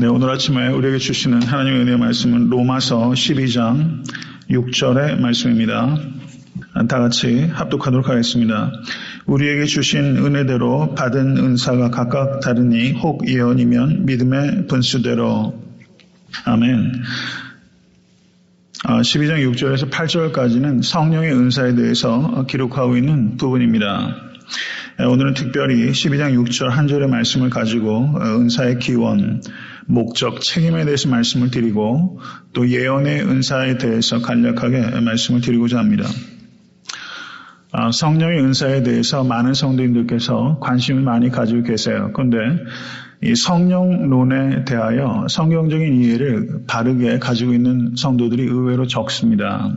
네, 오늘 아침에 우리에게 주시는 하나님의 은혜의 말씀은 로마서 12장 6절의 말씀입니다. 다 같이 합독하도록 하겠습니다. 우리에게 주신 은혜대로 받은 은사가 각각 다르니 혹 예언이면 믿음의 분수대로 아멘. 12장 6절에서 8절까지는 성령의 은사에 대해서 기록하고 있는 부분입니다. 오늘은 특별히 12장 6절 한 절의 말씀을 가지고 은사의 기원, 목적, 책임에 대해서 말씀을 드리고 또 예언의 은사에 대해서 간략하게 말씀을 드리고자 합니다. 아, 성령의 은사에 대해서 많은 성도님들께서 관심을 많이 가지고 계세요. 그런데 이 성령론에 대하여 성경적인 이해를 바르게 가지고 있는 성도들이 의외로 적습니다.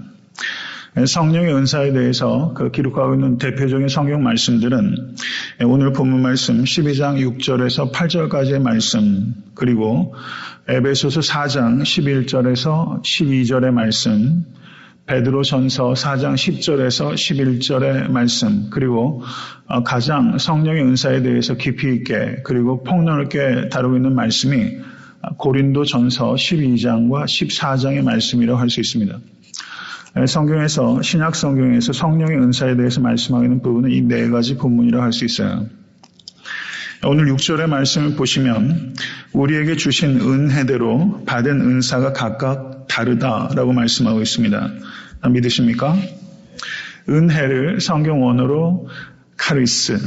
성령의 은사에 대해서 그 기록하고 있는 대표적인 성경 말씀들은 오늘 본문 말씀 12장 6절에서 8절까지의 말씀 그리고 에베소서 4장 11절에서 12절의 말씀 베드로 전서 4장 10절에서 11절의 말씀, 그리고 가장 성령의 은사에 대해서 깊이 있게, 그리고 폭넓게 다루고 있는 말씀이 고린도 전서 12장과 14장의 말씀이라고 할 수 있습니다. 성경에서, 신약 성경에서 성령의 은사에 대해서 말씀하고 있는 부분은 이 네 가지 본문이라고 할수 있어요. 오늘 6절의 말씀을 보시면 우리에게 주신 은혜대로 받은 은사가 각각 다르다라고 말씀하고 있습니다. 믿으십니까? 은혜를 성경 원어로 카리스,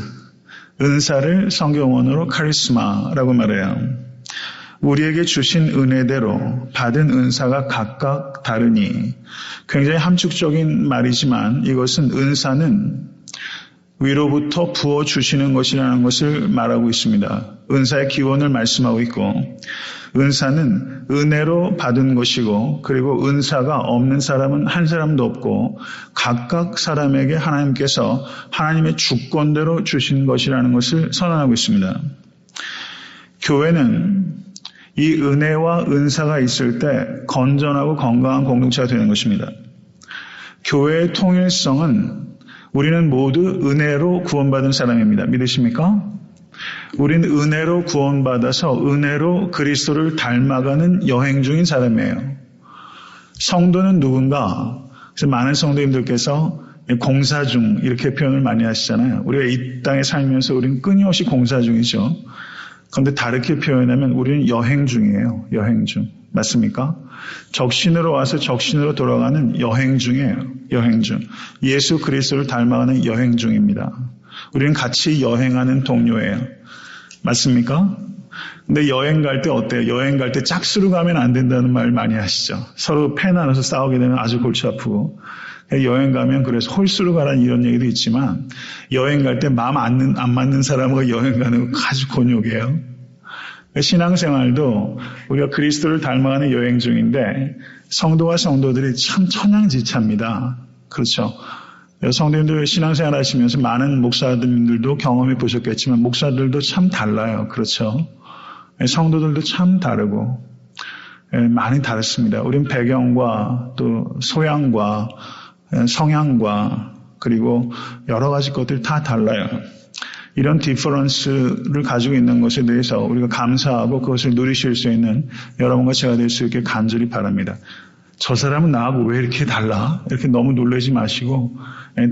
은사를 성경 원어로 카리스마라고 말해요. 우리에게 주신 은혜대로 받은 은사가 각각 다르니 굉장히 함축적인 말이지만 이것은 은사는 위로부터 부어 주시는 것이라는 것을 말하고 있습니다. 은사의 기원을 말씀하고 있고, 은사는 은혜로 받은 것이고, 그리고 은사가 없는 사람은 한 사람도 없고, 각각 사람에게 하나님께서 하나님의 주권대로 주신 것이라는 것을 선언하고 있습니다. 교회는 이 은혜와 은사가 있을 때 건전하고 건강한 공동체가 되는 것입니다. 교회의 통일성은 우리는 모두 은혜로 구원받은 사람입니다. 믿으십니까? 우리는 은혜로 구원받아서 은혜로 그리스도를 닮아가는 여행 중인 사람이에요. 성도는 누군가? 그래서 많은 성도님들께서 공사 중 이렇게 표현을 많이 하시잖아요. 우리가 이 땅에 살면서 우리는 끊임없이 공사 중이죠. 그런데 다르게 표현하면 우리는 여행 중이에요. 여행 중. 맞습니까? 적신으로 와서 적신으로 돌아가는 여행 중이에요. 여행 중. 예수 그리스도를 닮아가는 여행 중입니다. 우리는 같이 여행하는 동료예요. 맞습니까? 근데 여행 갈 때 어때요? 여행 갈 때 짝수로 가면 안 된다는 말 많이 하시죠. 서로 패 나눠서 싸우게 되면 아주 골치 아프고. 여행 가면 그래서 홀수로 가라는 이런 얘기도 있지만 여행 갈 때 마음 안, 안 맞는 사람과 여행 가는 거 아주 곤욕이에요. 신앙생활도 우리가 그리스도를 닮아가는 여행 중인데 성도와 성도들이 참 천양지차입니다. 그렇죠. 성도님들 신앙생활 하시면서 많은 목사님들도 경험해 보셨겠지만 목사들도 참 달라요. 그렇죠. 성도들도 참 다르고 많이 다릅니다. 우린 배경과 또 소양과 성향과 그리고 여러 가지 것들이 다 달라요. 이런 디퍼런스를 가지고 있는 것에 대해서 우리가 감사하고 그것을 누리실 수 있는 여러분과 제가 될 수 있게 간절히 바랍니다. 저 사람은 나하고 왜 이렇게 달라? 이렇게 너무 놀라지 마시고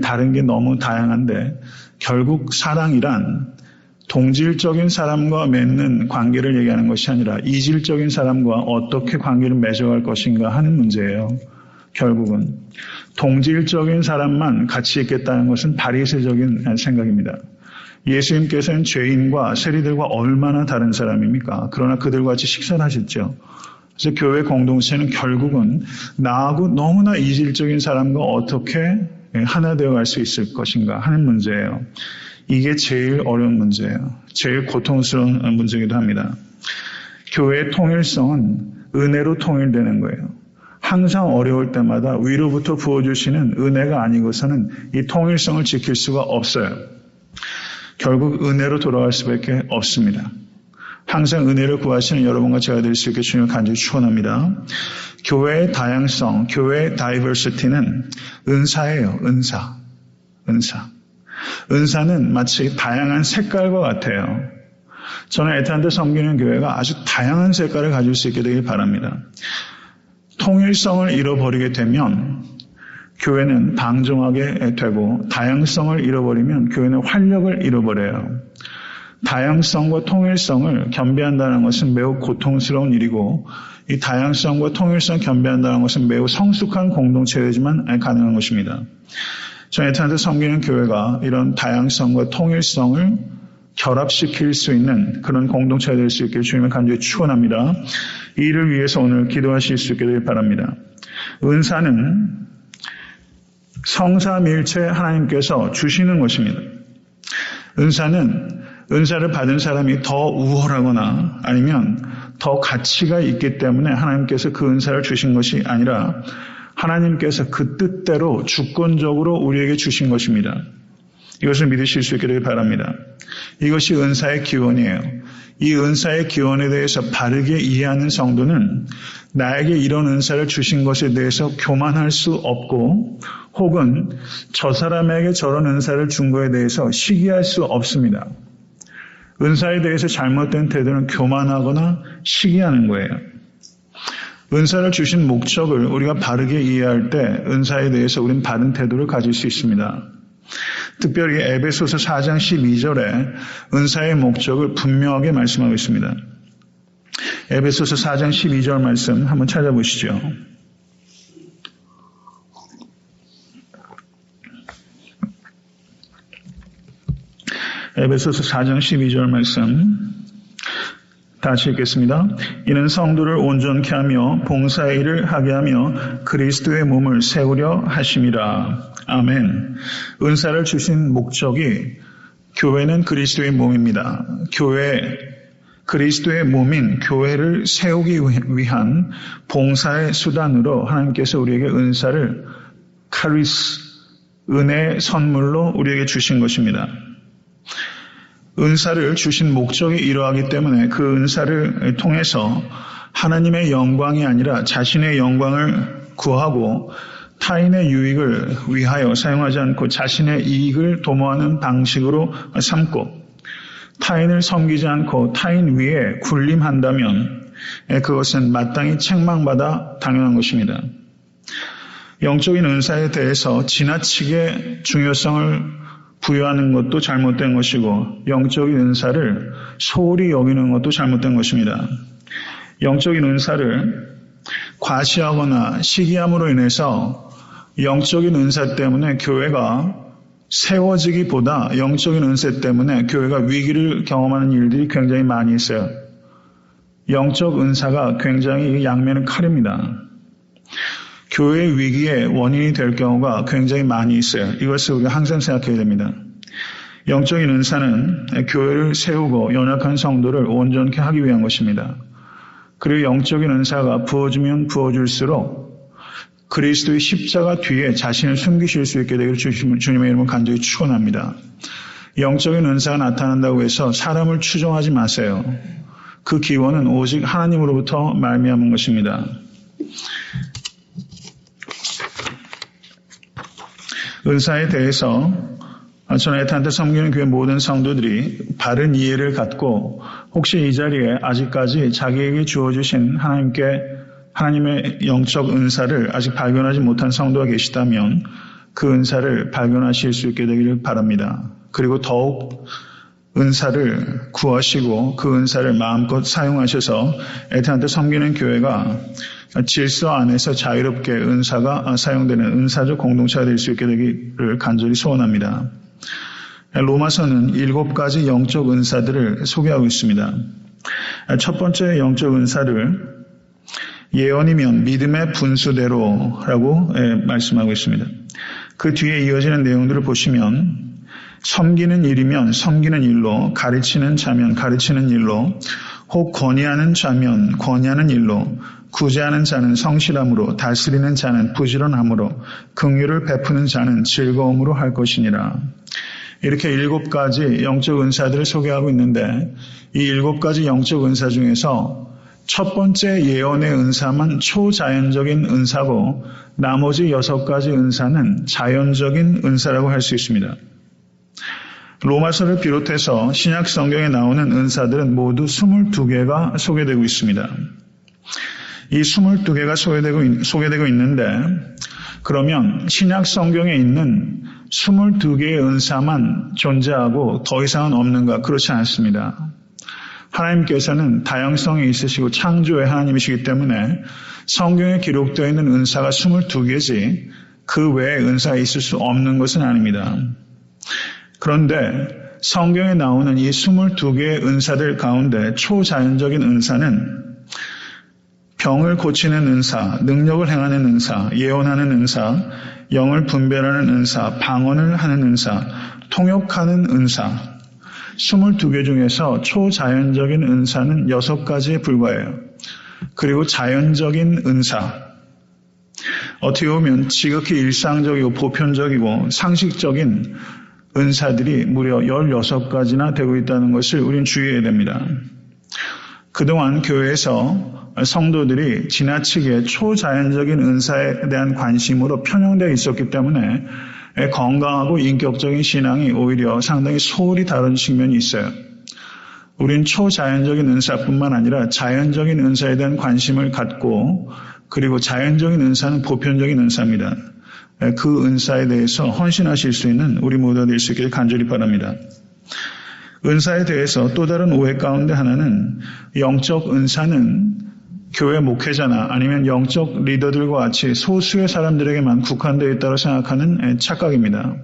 다른 게 너무 다양한데 결국 사랑이란 동질적인 사람과 맺는 관계를 얘기하는 것이 아니라 이질적인 사람과 어떻게 관계를 맺어갈 것인가 하는 문제예요. 결국은 동질적인 사람만 같이 있겠다는 것은 바리새적인 생각입니다. 예수님께서는 죄인과 세리들과 얼마나 다른 사람입니까? 그러나 그들과 같이 식사를 하셨죠. 그래서 교회 공동체는 결국은 나하고 너무나 이질적인 사람과 어떻게 하나 되어 갈 수 있을 것인가 하는 문제예요. 이게 제일 어려운 문제예요. 제일 고통스러운 문제이기도 합니다. 교회의 통일성은 은혜로 통일되는 거예요. 항상 어려울 때마다 위로부터 부어주시는 은혜가 아니고서는 이 통일성을 지킬 수가 없어요. 결국 은혜로 돌아갈 수밖에 없습니다. 항상 은혜를 구하시는 여러분과 제가 될 수 있게 주님을 간절히 축원합니다. 교회의 다양성, 교회의 다이버시티는 은사예요. 은사. 은사. 은사는 마치 다양한 색깔과 같아요. 저는 에탄한테 섬기는 교회가 아주 다양한 색깔을 가질 수 있게 되길 바랍니다. 통일성을 잃어버리게 되면 교회는 방종하게 되고 다양성을 잃어버리면 교회는 활력을 잃어버려요. 다양성과 통일성을 겸비한다는 것은 매우 고통스러운 일이고 이 다양성과 통일성 겸비한다는 것은 매우 성숙한 공동체이지만 가능한 것입니다. 저는 에탄한테 섬기는 교회가 이런 다양성과 통일성을 결합시킬 수 있는 그런 공동체가 될 수 있길 주님의 간절히 축원합니다. 이 일을 위해서 오늘 기도하실 수 되길 바랍니다. 은사는 성삼일체 하나님께서 주시는 것입니다. 은사는 은사를 받은 사람이 더 우월하거나 아니면 더 가치가 있기 때문에 하나님께서 그 은사를 주신 것이 아니라 하나님께서 그 뜻대로 주권적으로 우리에게 주신 것입니다. 이것을 믿으실 수 있기를 바랍니다. 이것이 은사의 기원이에요. 이 은사의 기원에 대해서 바르게 이해하는 성도는 나에게 이런 은사를 주신 것에 대해서 교만할 수 없고 혹은 저 사람에게 저런 은사를 준 것에 대해서 시기할 수 없습니다. 은사에 대해서 잘못된 태도는 교만하거나 시기하는 거예요. 은사를 주신 목적을 우리가 바르게 이해할 때 은사에 대해서 우리는 바른 태도를 가질 수 있습니다. 특별히 에베소서 4장 12절에 은사의 목적을 분명하게 말씀하고 있습니다. 에베소서 4장 12절 말씀 한번 찾아보시죠. 에베소서 4장 12절 말씀 다시 읽겠습니다. 이는 성도를 온전케 하며 봉사의 일을 하게 하며 그리스도의 몸을 세우려 하심이라. 아멘. 은사를 주신 목적이 교회는 그리스도의 몸입니다. 교회 그리스도의 몸인 교회를 세우기 위한 봉사의 수단으로 하나님께서 우리에게 은사를 카리스 은혜의 선물로 우리에게 주신 것입니다. 은사를 주신 목적이 이러하기 때문에 그 은사를 통해서 하나님의 영광이 아니라 자신의 영광을 구하고 타인의 유익을 위하여 사용하지 않고 자신의 이익을 도모하는 방식으로 삼고 타인을 섬기지 않고 타인 위에 군림한다면 그것은 마땅히 책망받아 당연한 것입니다. 영적인 은사에 대해서 지나치게 중요성을 부여하는 것도 잘못된 것이고 영적인 은사를 소홀히 여기는 것도 잘못된 것입니다. 영적인 은사를 과시하거나 시기함으로 인해서 영적인 은사 때문에 교회가 세워지기보다 영적인 은사 때문에 교회가 위기를 경험하는 일들이 굉장히 많이 있어요. 영적 은사가 굉장히 양면의 칼입니다. 교회 위기의 원인이 될 경우가 굉장히 많이 있어요. 이것을 우리가 항상 생각해야 됩니다. 영적인 은사는 교회를 세우고 연약한 성도를 온전케 하기 위한 것입니다. 그리고 영적인 은사가 부어주면 부어줄수록 그리스도의 십자가 뒤에 자신을 숨기실 수 있게 되기를 주님의 이름으로 간절히 축원합니다. 영적인 은사가 나타난다고 해서 사람을 추종하지 마세요. 그 기원은 오직 하나님으로부터 말미암은 것입니다. 은사에 대해서 에탄한테 섬기는 교회 모든 성도들이 바른 이해를 갖고 혹시 이 자리에 아직까지 자기에게 주어주신 하나님께 하나님의 영적 은사를 아직 발견하지 못한 성도가 계시다면 그 은사를 발견하실 수 있게 되기를 바랍니다. 그리고 더욱 은사를 구하시고 그 은사를 마음껏 사용하셔서 에탄한테 섬기는 교회가 질서 안에서 자유롭게 은사가 사용되는 은사적 공동체가 될 수 있게 되기를 간절히 소원합니다. 로마서는 일곱 가지 영적 은사들을 소개하고 있습니다. 첫 번째 영적 은사를 예언이면 믿음의 분수대로라고 예, 말씀하고 있습니다. 그 뒤에 이어지는 내용들을 보시면 섬기는 일이면 섬기는 일로, 가르치는 자면 가르치는 일로, 혹 권위하는 자면 권위하는 일로, 구제하는 자는 성실함으로, 다스리는 자는 부지런함으로, 긍휼을 베푸는 자는 즐거움으로 할 것이니라. 이렇게 일곱 가지 영적 은사들을 소개하고 있는데 이 일곱 가지 영적 은사 중에서 첫 번째 예언의 은사만 초자연적인 은사고 나머지 여섯 가지 은사는 자연적인 은사라고 할 수 있습니다. 로마서를 비롯해서 신약 성경에 나오는 은사들은 모두 22개가 소개되고 있습니다. 이 22개가 소개되고, 소개되고 있는데 그러면 신약 성경에 있는 22개의 은사만 존재하고 더 이상은 없는가? 그렇지 않습니다. 하나님께서는 다양성이 있으시고 창조의 하나님이시기 때문에 성경에 기록되어 있는 은사가 22개지 그 외에 은사가 있을 수 없는 것은 아닙니다. 그런데 성경에 나오는 이 22개의 은사들 가운데 초자연적인 은사는 병을 고치는 은사, 능력을 행하는 은사, 예언하는 은사, 영을 분별하는 은사, 방언을 하는 은사, 통역하는 은사, 22개 중에서 초자연적인 은사는 6가지에 불과해요. 그리고 자연적인 은사, 어떻게 보면 지극히 일상적이고 보편적이고 상식적인 은사들이 무려 16가지나 되고 있다는 것을 우리는 주의해야 됩니다. 그동안 교회에서 성도들이 지나치게 초자연적인 은사에 대한 관심으로 편향되어 있었기 때문에 건강하고 인격적인 신앙이 오히려 상당히 소홀히 다른 측면이 있어요. 우린 초자연적인 은사뿐만 아니라 자연적인 은사에 대한 관심을 갖고 그리고 자연적인 은사는 보편적인 은사입니다. 그 은사에 대해서 헌신하실 수 있는 우리 모두가 될 수 있기를 간절히 바랍니다. 은사에 대해서 또 다른 오해 가운데 하나는 영적 은사는 교회 목회자나 아니면 영적 리더들과 같이 소수의 사람들에게만 국한되어 있다고 생각하는 착각입니다.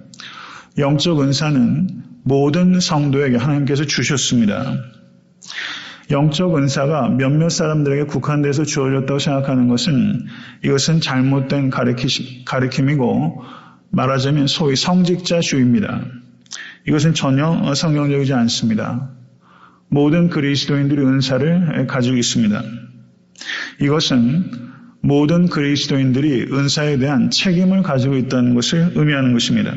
영적 은사는 모든 성도에게 하나님께서 주셨습니다. 영적 은사가 몇몇 사람들에게 국한돼서 주어졌다고 생각하는 것은 이것은 잘못된 가르침이고 말하자면 소위 성직자주의입니다. 이것은 전혀 성경적이지 않습니다. 모든 그리스도인들이 은사를 가지고 있습니다. 이것은 모든 그리스도인들이 은사에 대한 책임을 가지고 있다는 것을 의미하는 것입니다.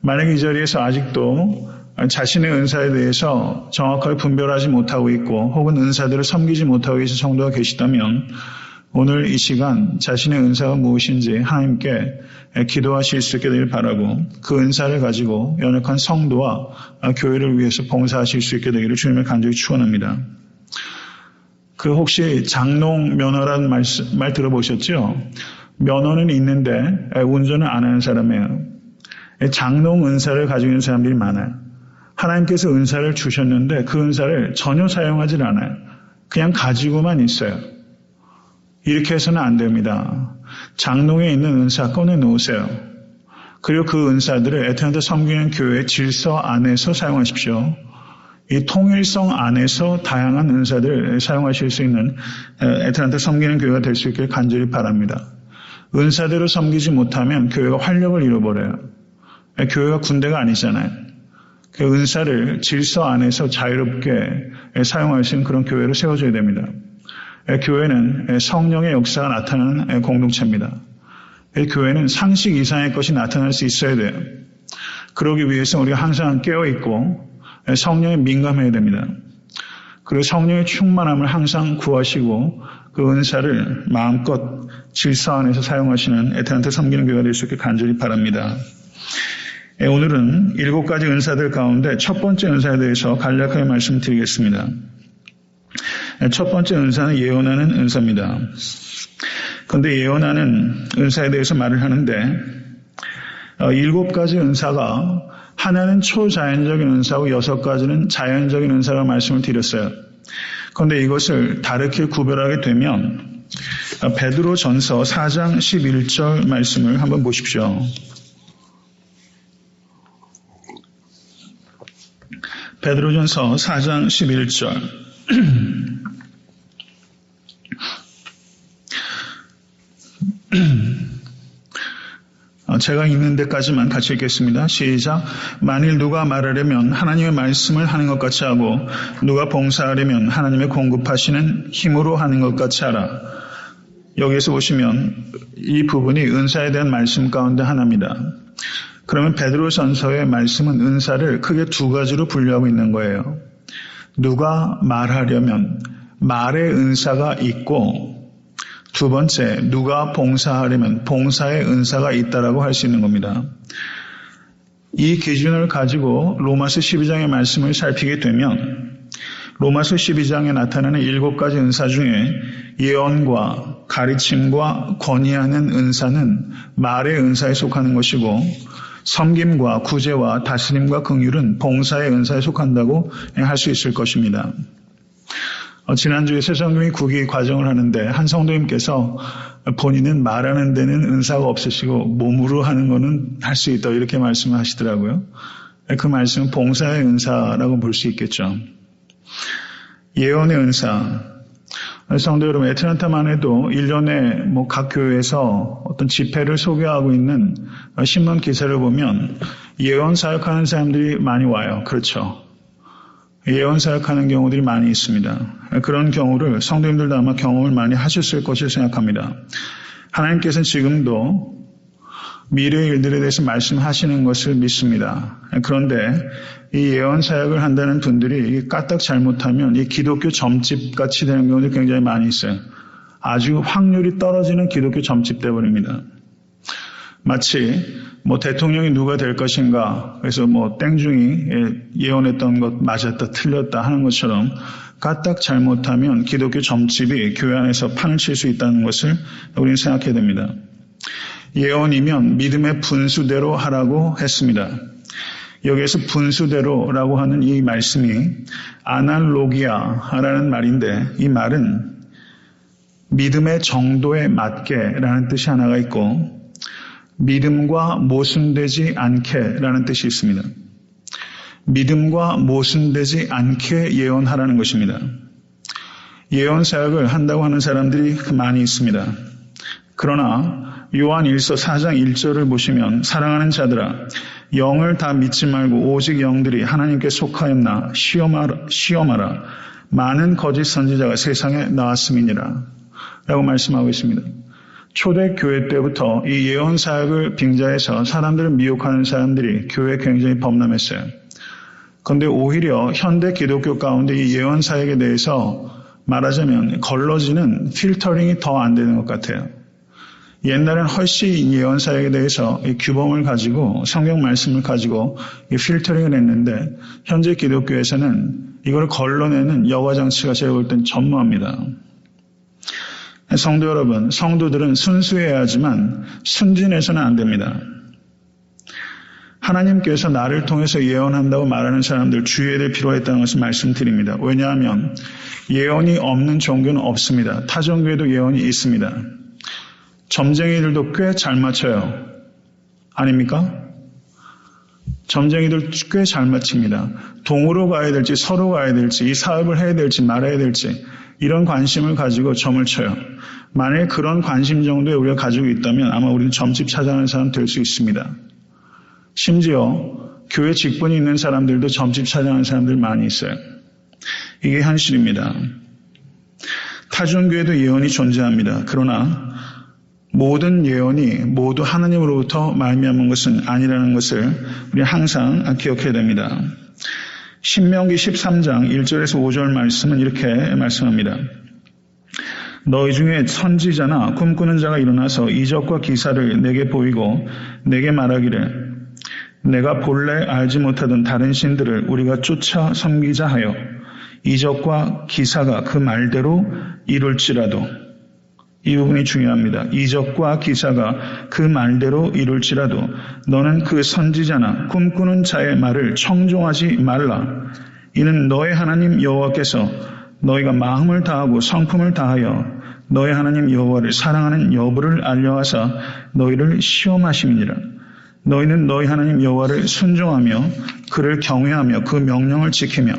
만약 이 자리에서 아직도 자신의 은사에 대해서 정확하게 분별하지 못하고 있고 혹은 은사들을 섬기지 못하고 계신 성도가 계시다면 오늘 이 시간 자신의 은사가 무엇인지 하나님께 기도하실 수 있게 되길 바라고 그 은사를 가지고 연약한 성도와 교회를 위해서 봉사하실 수 있게 되기를 주님의 간절히 축원합니다. 그 혹시 장롱 면허라는 말, 말 들어보셨죠? 면허는 있는데 운전을 안 하는 사람이에요. 장롱 은사를 가지고 있는 사람들이 많아요. 하나님께서 은사를 주셨는데 그 은사를 전혀 사용하지 않아요. 그냥 가지고만 있어요. 이렇게 해서는 안 됩니다. 장롱에 있는 은사 꺼내 놓으세요. 그리고 그 은사들을 에테나드 섬기는 교회 질서 안에서 사용하십시오. 이 통일성 안에서 다양한 은사들을 사용하실 수 있는 에테나드 섬기는 교회가 될 수 있길 간절히 바랍니다. 은사대로 섬기지 못하면 교회가 활력을 잃어버려요. 교회가 군대가 아니잖아요. 그 은사를 질서 안에서 자유롭게 사용할 수 있는 그런 교회로 세워줘야 됩니다. 교회는 성령의 역사가 나타나는 공동체입니다. 교회는 상식 이상의 것이 나타날 수 있어야 돼요. 그러기 위해서 우리가 항상 깨어있고 성령에 민감해야 됩니다. 그리고 성령의 충만함을 항상 구하시고 그 은사를 마음껏 질서 안에서 사용하시는 에테한테 섬기는 교회가 될 수 있게 간절히 바랍니다. 오늘은 일곱 가지 은사들 가운데 첫 번째 은사에 대해서 간략하게 말씀드리겠습니다. 첫 번째 은사는 예언하는 은사입니다. 그런데 예언하는 은사에 대해서 말을 하는데 어, 일곱 가지 은사가 하나는 초자연적인 은사고 여섯 가지는 자연적인 은사라고 말씀을 드렸어요. 그런데 이것을 다르게 구별하게 되면 어, 베드로 전서 4장 11절 말씀을 한번 보십시오. 베드로전서 4장 11절 어, 제가 읽는 데까지만 같이 읽겠습니다. 시작. 만일 누가 말하려면 하나님의 말씀을 하는 것 같이 하고 누가 봉사하려면 하나님의 공급하시는 힘으로 하는 것 같이 하라. 여기에서 보시면 이 부분이 은사에 대한 말씀 가운데 하나입니다. 그러면 베드로 전서의 말씀은 은사를 크게 두 가지로 분류하고 있는 거예요. 누가 말하려면 말의 은사가 있고 두 번째, 누가 봉사하려면 봉사의 은사가 있다라고 할 수 있는 겁니다. 이 기준을 가지고 로마서 12장의 말씀을 살피게 되면 로마서 12장에 나타나는 일곱 가지 은사 중에 예언과 가르침과 권위하는 은사는 말의 은사에 속하는 것이고 섬김과 구제와 다스림과 긍휼은 봉사의 은사에 속한다고 할 수 있을 것입니다. 어, 지난주에 새성경이 국위 과정을 하는데 한 성도님께서 본인은 말하는 데는 은사가 없으시고 몸으로 하는 거는 할 수 있다 이렇게 말씀을 하시더라고요. 그 말씀은 봉사의 은사라고 볼 수 있겠죠. 예언의 은사. 성도 여러분, 애틀란타만 해도 1년에 뭐 각 교회에서 어떤 집회를 소개하고 있는 신문 기사를 보면 예언 사역하는 사람들이 많이 와요. 그렇죠. 예언 사역하는 경우들이 많이 있습니다. 그런 경우를 성도님들도 아마 경험을 많이 하셨을 것을 생각합니다. 하나님께서는 지금도 미래의 일들에 대해서 말씀하시는 것을 믿습니다. 그런데 이 예언 사역을 한다는 분들이 까딱 잘못하면 이 기독교 점집 같이 되는 경우도 굉장히 많이 있어요. 아주 확률이 떨어지는 기독교 점집 돼버립니다. 마치 뭐 대통령이 누가 될 것인가 그래서 뭐 땡중이 예언했던 것 맞았다 틀렸다 하는 것처럼 까딱 잘못하면 기독교 점집이 교회 안에서 판을 칠 수 있다는 것을 우리는 생각해야 됩니다. 예언이면 믿음의 분수대로 하라고 했습니다. 여기에서 분수대로라고 하는 이 말씀이 아날로기아라는 말인데 이 말은 믿음의 정도에 맞게라는 뜻이 하나가 있고 믿음과 모순되지 않게라는 뜻이 있습니다. 믿음과 모순되지 않게 예언하라는 것입니다. 예언 사역을 한다고 하는 사람들이 많이 있습니다. 그러나 요한 1서 4장 1절을 보시면 사랑하는 자들아 영을 다 믿지 말고 오직 영들이 하나님께 속하였나 시험하라, 시험하라. 많은 거짓 선지자가 세상에 나왔음이니라 라고 말씀하고 있습니다. 초대 교회 때부터 이 예언 사역을 빙자해서 사람들을 미혹하는 사람들이 교회에 굉장히 범람했어요. 그런데 오히려 현대 기독교 가운데 이 예언 사역에 대해서 말하자면 걸러지는 필터링이 더 안 되는 것 같아요. 옛날엔 훨씬 예언 사역에 대해서 규범을 가지고 성경 말씀을 가지고 필터링을 했는데 현재 기독교에서는 이걸 걸러내는 여과 장치가 제가 볼 땐 전무합니다. 성도 여러분, 성도들은 순수해야 하지만 순진해서는 안 됩니다. 하나님께서 나를 통해서 예언한다고 말하는 사람들 주의해야 될 필요가 있다는 것을 말씀드립니다. 왜냐하면 예언이 없는 종교는 없습니다. 타 종교에도 예언이 있습니다. 점쟁이들도 꽤 잘 맞춰요. 아닙니까? 점쟁이들 꽤 잘 맞춥니다. 동으로 가야 될지 서로 가야 될지 이 사업을 해야 될지 말아야 될지 이런 관심을 가지고 점을 쳐요. 만약 그런 관심 정도에 우리가 가지고 있다면 아마 우리는 점집 찾아가는 사람 될 수 있습니다. 심지어 교회 직분이 있는 사람들도 점집 찾아가는 사람들 많이 있어요. 이게 현실입니다. 타종교에도 예언이 존재합니다. 그러나 모든 예언이 모두 하나님으로부터 말미암은 것은 아니라는 것을 우리 항상 기억해야 됩니다. 신명기 13장 1절에서 5절 말씀은 이렇게 말씀합니다. 너희 중에 선지자나 꿈꾸는 자가 일어나서 이적과 기사를 내게 보이고 내게 말하기를 내가 본래 알지 못하던 다른 신들을 우리가 쫓아 섬기자 하여 이적과 기사가 그 말대로 이룰지라도 이 부분이 중요합니다. 이적과 기사가 그 말대로 이룰지라도 너는 그 선지자나 꿈꾸는 자의 말을 청종하지 말라. 이는 너의 하나님 여호와께서 너희가 마음을 다하고 성품을 다하여 너희 하나님 여호와를 사랑하는 여부를 알려하사 너희를 시험하심이니라. 너희는 너희 하나님 여호와를 순종하며 그를 경외하며 그 명령을 지키며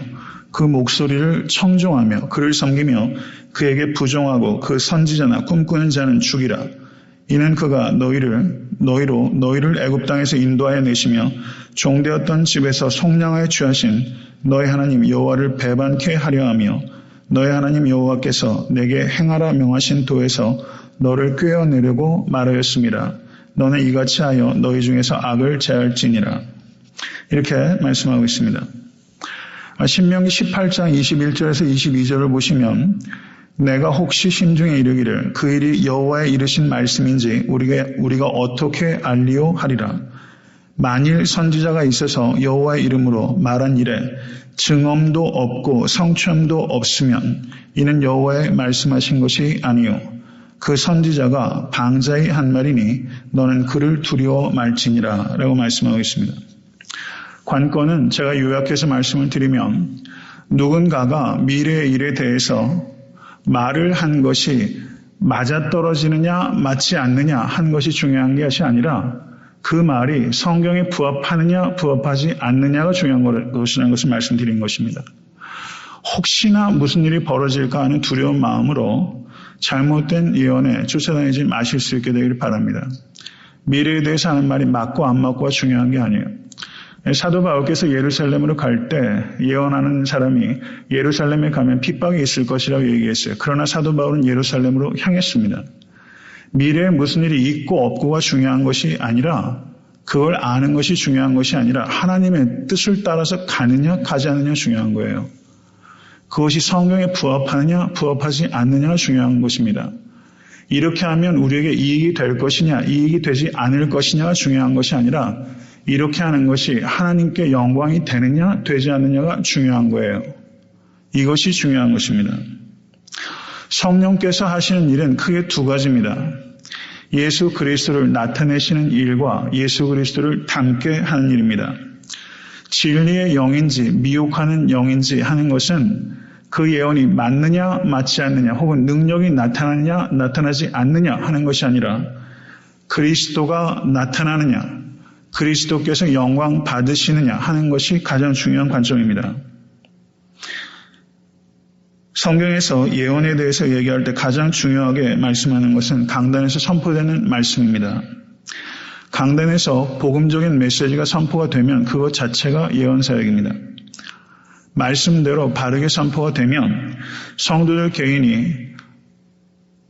그 목소리를 청종하며 그를 섬기며 그에게 부정하고 그 선지자나 꿈꾸는 자는 죽이라. 이는 그가 너희를 너희로 너희를 애굽 땅에서 인도하여 내시며 종되었던 집에서 속량하여 취하신 너희 하나님 여호와를 배반케 하려 하며 너희 하나님 여호와께서 내게 행하라 명하신 도에서 너를 꿰어내려고 말하였습니다. 너는 이같이 하여 너희 중에서 악을 제할지니라. 이렇게 말씀하고 있습니다. 신명기 18장 21절에서 22절을 보시면 내가 혹시 심중에 이르기를 그 일이 여호와의 이르신 말씀인지 우리가 우리가 어떻게 알리오 하리라. 만일 선지자가 있어서 여호와의 이름으로 말한 일에 증언도 없고 성취함도 없으면 이는 여호와의 말씀하신 것이 아니요 그 선지자가 방자의 한 말이니 너는 그를 두려워 말지니라 라고 말씀하고 있습니다. 관건은 제가 요약해서 말씀을 드리면 누군가가 미래의 일에 대해서 말을 한 것이 맞아떨어지느냐 맞지 않느냐 한 것이 중요한 것이 아니라 그 말이 성경에 부합하느냐 부합하지 않느냐가 중요한 것이라는 것을 말씀드린 것입니다. 혹시나 무슨 일이 벌어질까 하는 두려운 마음으로 잘못된 예언에 쫓아다니지 마실 수 있게 되기를 바랍니다. 미래에 대해서 하는 말이 맞고 안 맞고가 중요한 게 아니에요. 사도 바울께서 예루살렘으로 갈 때 예언하는 사람이 예루살렘에 가면 핍박이 있을 것이라고 얘기했어요. 그러나 사도 바울은 예루살렘으로 향했습니다. 미래에 무슨 일이 있고 없고가 중요한 것이 아니라 그걸 아는 것이 중요한 것이 아니라 하나님의 뜻을 따라서 가느냐 가지 않느냐 중요한 거예요. 그것이 성경에 부합하느냐 부합하지 않느냐가 중요한 것입니다. 이렇게 하면 우리에게 이익이 될 것이냐 이익이 되지 않을 것이냐가 중요한 것이 아니라 이렇게 하는 것이 하나님께 영광이 되느냐 되지 않느냐가 중요한 거예요. 이것이 중요한 것입니다. 성령께서 하시는 일은 크게 두 가지입니다. 예수 그리스도를 나타내시는 일과 예수 그리스도를 닮게 하는 일입니다. 진리의 영인지 미혹하는 영인지 하는 것은 그 예언이 맞느냐 맞지 않느냐 혹은 능력이 나타나느냐 나타나지 않느냐 하는 것이 아니라 그리스도가 나타나느냐 그리스도께서 영광 받으시느냐 하는 것이 가장 중요한 관점입니다. 성경에서 예언에 대해서 얘기할 때 가장 중요하게 말씀하는 것은 강단에서 선포되는 말씀입니다. 강단에서 복음적인 메시지가 선포가 되면 그것 자체가 예언 사역입니다. 말씀대로 바르게 선포가 되면 성도들 개인이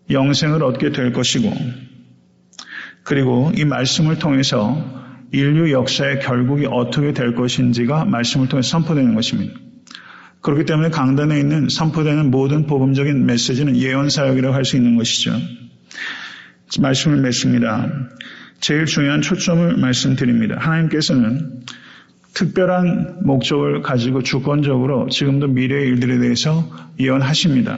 영생을 얻게 될 것이고 그리고 이 말씀을 통해서 인류 역사의 결국이 어떻게 될 것인지가 말씀을 통해 선포되는 것입니다. 그렇기 때문에 강단에 있는 선포되는 모든 복음적인 메시지는 예언 사역이라고 할 수 있는 것이죠. 말씀을 맺습니다. 제일 중요한 초점을 말씀드립니다. 하나님께서는 특별한 목적을 가지고 주권적으로 지금도 미래의 일들에 대해서 예언하십니다.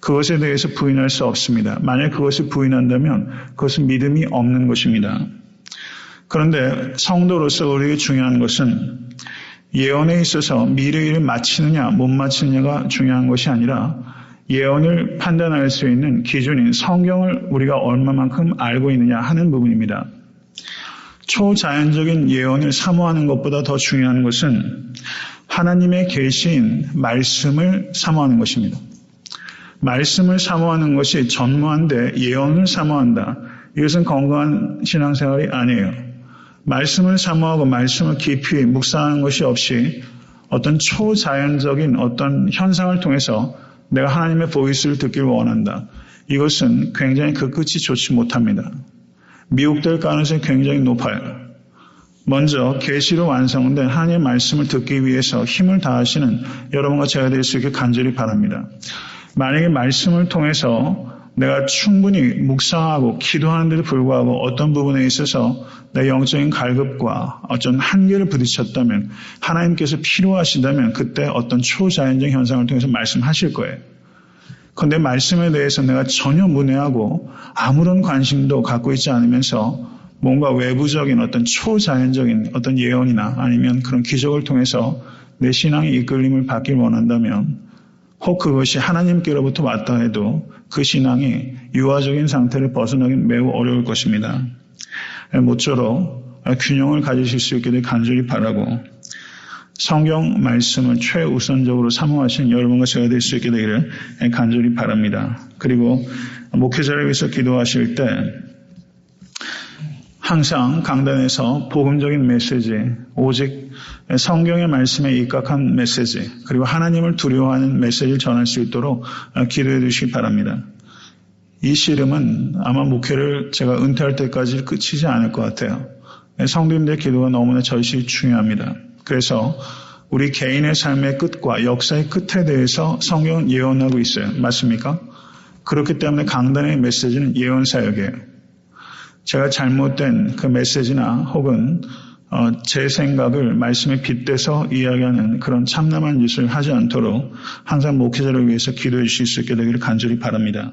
그것에 대해서 부인할 수 없습니다. 만약 그것을 부인한다면 그것은 믿음이 없는 것입니다. 그런데 성도로서 우리에게 중요한 것은 예언에 있어서 미래일을 마치느냐 못 마치느냐가 중요한 것이 아니라 예언을 판단할 수 있는 기준인 성경을 우리가 얼마만큼 알고 있느냐 하는 부분입니다. 초자연적인 예언을 사모하는 것보다 더 중요한 것은 하나님의 계신 말씀을 사모하는 것입니다. 말씀을 사모하는 것이 전무한데 예언을 사모한다. 이것은 건강한 신앙생활이 아니에요. 말씀을 사모하고 말씀을 깊이 묵상하는 것이 없이 어떤 초자연적인 어떤 현상을 통해서 내가 하나님의 보이스를 듣기를 원한다. 이것은 굉장히 그 끝이 좋지 못합니다. 미혹될 가능성이 굉장히 높아요. 먼저 계시로 완성된 하나님의 말씀을 듣기 위해서 힘을 다하시는 여러분과 제가 될 수 있게 간절히 바랍니다. 만약에 말씀을 통해서 내가 충분히 묵상하고 기도하는데도 불구하고 어떤 부분에 있어서 내 영적인 갈급과 어떤 한계를 부딪혔다면 하나님께서 필요하시다면 그때 어떤 초자연적 현상을 통해서 말씀하실 거예요. 그런데 말씀에 대해서 내가 전혀 문외하고 아무런 관심도 갖고 있지 않으면서 뭔가 외부적인 어떤 초자연적인 어떤 예언이나 아니면 그런 기적을 통해서 내 신앙의 이끌림을 받길 원한다면 혹 그것이 하나님께로부터 왔다 해도 그 신앙이 유아적인 상태를 벗어나긴 매우 어려울 것입니다. 모쪼록 균형을 가지실 수 있기를 간절히 바라고 성경 말씀을 최우선적으로 사모하신 여러분과 제가 될 수 있게 되기를 간절히 바랍니다. 그리고 목회자를 위해서 기도하실 때 항상 강단에서 복음적인 메시지, 오직 성경의 말씀에 입각한 메시지, 그리고 하나님을 두려워하는 메시지를 전할 수 있도록 기도해 주시기 바랍니다. 이 씨름은 아마 목회를 제가 은퇴할 때까지 끝이지 않을 것 같아요. 성도님들의 기도가 너무나 절실히 중요합니다. 그래서 우리 개인의 삶의 끝과 역사의 끝에 대해서 성경은 예언하고 있어요. 맞습니까? 그렇기 때문에 강단의 메시지는 예언 사역이에요. 제가 잘못된 그 메시지나 혹은 어, 제 생각을 말씀에 빗대서 이야기하는 그런 참남한 짓을 하지 않도록 항상 목회자를 위해서 기도해 주실 수 있게 되기를 간절히 바랍니다.